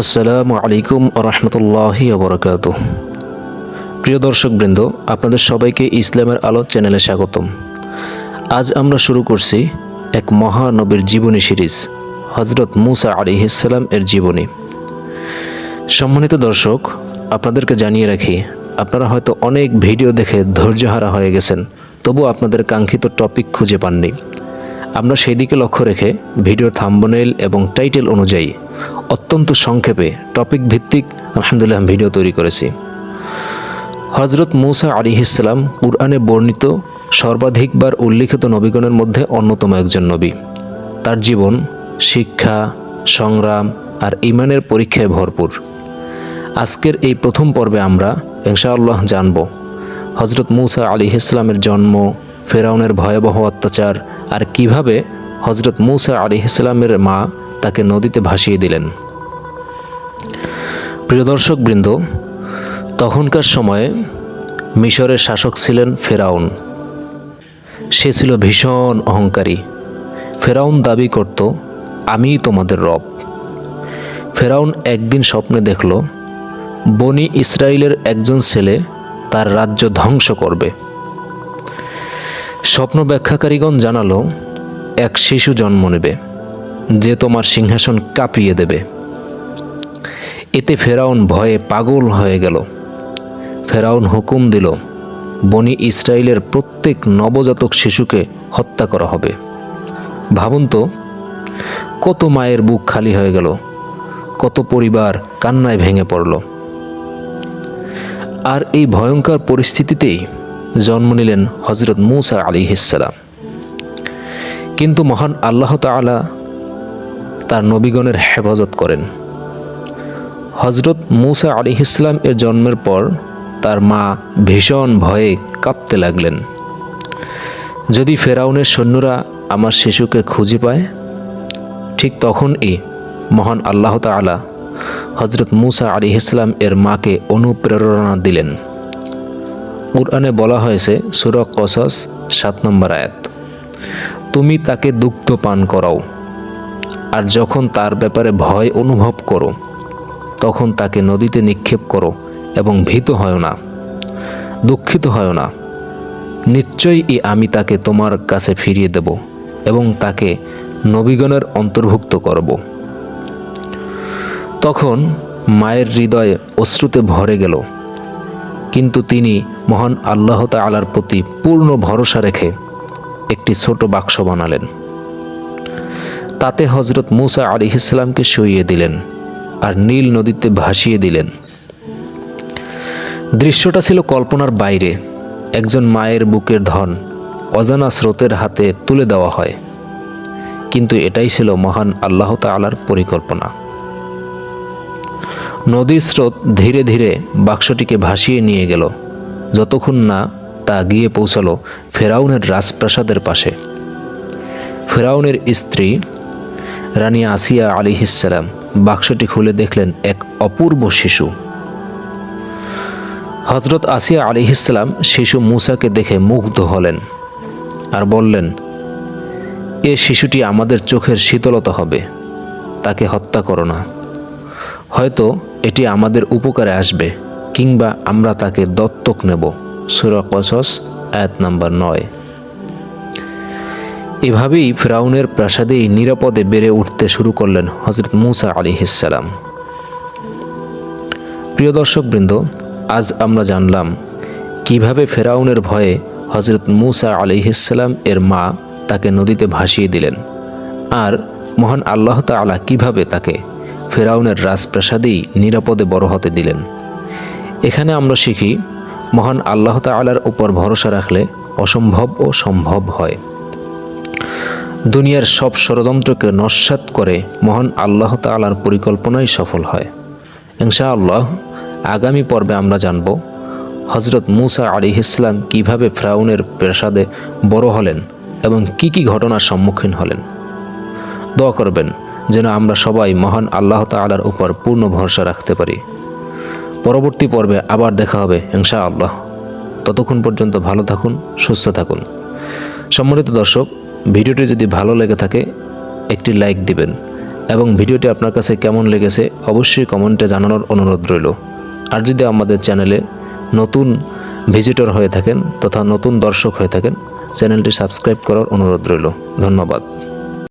আসসালামু আলাইকুম রহমতুল্লাহি বরকাত প্রিয় দর্শকবৃন্দ, আপনাদের সবাইকে ইসলামের আলো চ্যানেলে স্বাগতম। আজ আমরা শুরু করছি এক মহানবীর জীবনী সিরিজ হজরত মুসা আলী ইসলাম এর জীবনী। সম্মানিত দর্শক, আপনাদেরকে জানিয়ে রাখি, আপনারা হয়তো অনেক ভিডিও দেখে ধৈর্যহারা হয়ে গেছেন তবু আপনাদের কাঙ্ক্ষিত টপিক খুঁজে পাননি। আমরা সেই দিকে লক্ষ্য রেখে ভিডিওর থাম্বনেল এবং টাইটেল অনুযায়ী অত্যন্ত সংক্ষেপে টপিক ভিত্তিক আলহামদুলিল্লাহ ভিডিও তৈরি করেছি। হজরত মুসা আলী ইসলাম কুরআনে বর্ণিত সর্বাধিকবার উল্লিখিত নবীগণের মধ্যে অন্যতম একজন নবী। তার জীবন, শিক্ষা, সংগ্রাম আর ইমানের পরীক্ষায় ভরপুর। আজকের এই প্রথম পর্বে আমরা ইনশাআল্লাহ জানব হজরত মুসা আলী ইসলামের জন্ম, ফেরাউনের ভয়াবহ অত্যাচার আর কীভাবে হজরত মুসা আলী ইসলামের মা তাকে নদীতে ভাসিয়ে দিলেন। প্রিয় দর্শক বৃন্দ, তখনকার সময়ে মিশরের শাসক ছিলেন ফেরাউন। সে ছিল ভীষণ অহংকারী। ফেরাউন দাবি করত আমিই তোমাদের রব। ফেরাউন একদিন স্বপ্নে দেখল, বনি ইসরায়েলের একজন ছেলে তার রাজ্য ধ্বংস করবে। স্বপ্ন ব্যাখ্যাকারীগণ জানালো, এক শিশু জন্ম নেবে, যে তোমার সিংহাসন কাঁপিয়ে দেবে। এতে ফেরাউন ভয়ে পাগল হয়ে গেল। ফেরাউন হুকুম দিল, বনি ইসরায়েলের প্রত্যেক নবজাতক শিশুকে হত্যা করা হবে। ভাবুন তো, কত মায়ের বুক খালি হয়ে গেল, কত পরিবার কান্নায় ভেঙে পড়ল। আর এই ভয়ঙ্কর পরিস্থিতিতেই জন্ম নিলেন হজরত মুসা আলী ইসালাম কিন্তু মহান আল্লাহ তালা তার নবীগণের হেফাজত করেন। হজরত মুসা আলী ইসলাম এর জন্মের পর তার মা ভীষণ ভয়ে কাঁপতে লাগলেন। যদি ফেরাউনের সৈন্যরা আমার শিশুকে খুঁজে পায়, ঠিক তখনই মহান আল্লাহ তালা হজরত মুসা আলী ইসলাম এর মাকে অনুপ্রেরণা দিলেন। কুরআনে বলা হয়েছে সুরক কসস সাত নম্বর আয়াত। তুমি তাকে দুগ্ধ পান করাও, আর যখন তার ব্যাপারে ভয় অনুভব করো, তখন তাকে নদীতে নিক্ষেপ করো এবং ভীত হয় না, দুঃখিত হয় না। নিশ্চয়ই আমি তাকে তোমার কাছে ফিরিয়ে দেব এবং তাকে নবীগণের অন্তর্ভুক্ত করব। তখন মায়ের হৃদয়ে অশ্রুতে ভরে গেল। কিন্তু তিনি মহান আল্লাহ তালার প্রতি পূর্ণ ভরসা রেখে একটি ছোট বাক্স বানালেন। তাতে হজরত মুসা আলী ইসলামকে শুইয়ে দিলেন আর নীল নদীতে ভাসিয়ে দিলেন। দৃশ্যটা ছিল কল্পনার বাইরে। একজন মায়ের বুকের ধন অজানা স্রোতের হাতে তুলে দেওয়া হয়। কিন্তু এটাই ছিল মহান আল্লাহ তালার পরিকল্পনা। নদীর স্রোত ধীরে ধীরে বাক্সটিকে ভাসিয়ে নিয়ে গেল। যতক্ষণ না তা গিয়ে পৌঁছালো ফেরাউনের রাজপ্রাসাদের পাশে। ফেরাউনের স্ত্রী রানী আসিয়া আলী ইসালাম বাক্সটি খুলে দেখলেন এক অপূর্ব শিশু। হজরত আসিয়া আলী ইসলাম শিশু মুসাকে দেখে মুগ্ধ হলেন আর বললেন, এ শিশুটি আমাদের চোখের শীতলতা হবে, তাকে হত্যা করো না। হয়তো এটি আমাদের উপকারে আসবে, কিংবা আমরা তাকে দত্তক নেব। সুরা কসস, আয়াত নাম্বার নয়। এভাবেই ফ্রাউনের প্রাসাদেই নিরাপদে বেড়ে উঠতে শুরু করলেন হজরত মুসা আলী ইসালাম প্রিয় দর্শকবৃন্দ, আজ আমরা জানলাম কীভাবে ফেরাউনের ভয়ে হজরত মুসা আলী ইসালাম এর মা তাকে নদীতে ভাসিয়ে দিলেন, আর মহান আল্লাহ তালা কীভাবে তাকে ফেরাউনের রাজপ্রাসাদেই নিরাপদে বড় হতে দিলেন। এখানে আমরা শিখি, মহান আল্লাহ তালার উপর ভরসা রাখলে অসম্ভব ও সম্ভব হয়। দুনিয়ার সব ষড়যন্ত্রকে নস্বাত করে মহান আল্লাহ তালার পরিকল্পনাই সফল হয়। ইনশা আল্লাহ আগামী পর্বে আমরা জানব হজরত মুসা আলী ইসলাম কীভাবে ফ্রাউনের প্রাসাদে বড় হলেন এবং কি কি ঘটনার সম্মুখীন হলেন। দোয়া করবেন। যেন আমরা সবাই মহান আল্লাহ তালার উপর পূর্ণ ভরসা রাখতে পারি। পরবর্তী পর্বে আবার দেখা হবে ইনশা আল্লাহ ততক্ষণ পর্যন্ত ভালো থাকুন, সুস্থ থাকুন। সম্মানিত দর্শক, ভিডিওটি যদি ভালো লেগে থাকে, একটি লাইক দিবেন এবং ভিডিওটি আপনার কাছে কেমন লেগেছে অবশ্যই কমেন্টে জানানোর অনুরোধ রইল। আর যদি আমাদের চ্যানেলে নতুন ভিজিটর হয়ে থাকেন তথা নতুন দর্শক হয়ে থাকেন, চ্যানেলটি সাবস্ক্রাইব করার অনুরোধ রইল। ধন্যবাদ।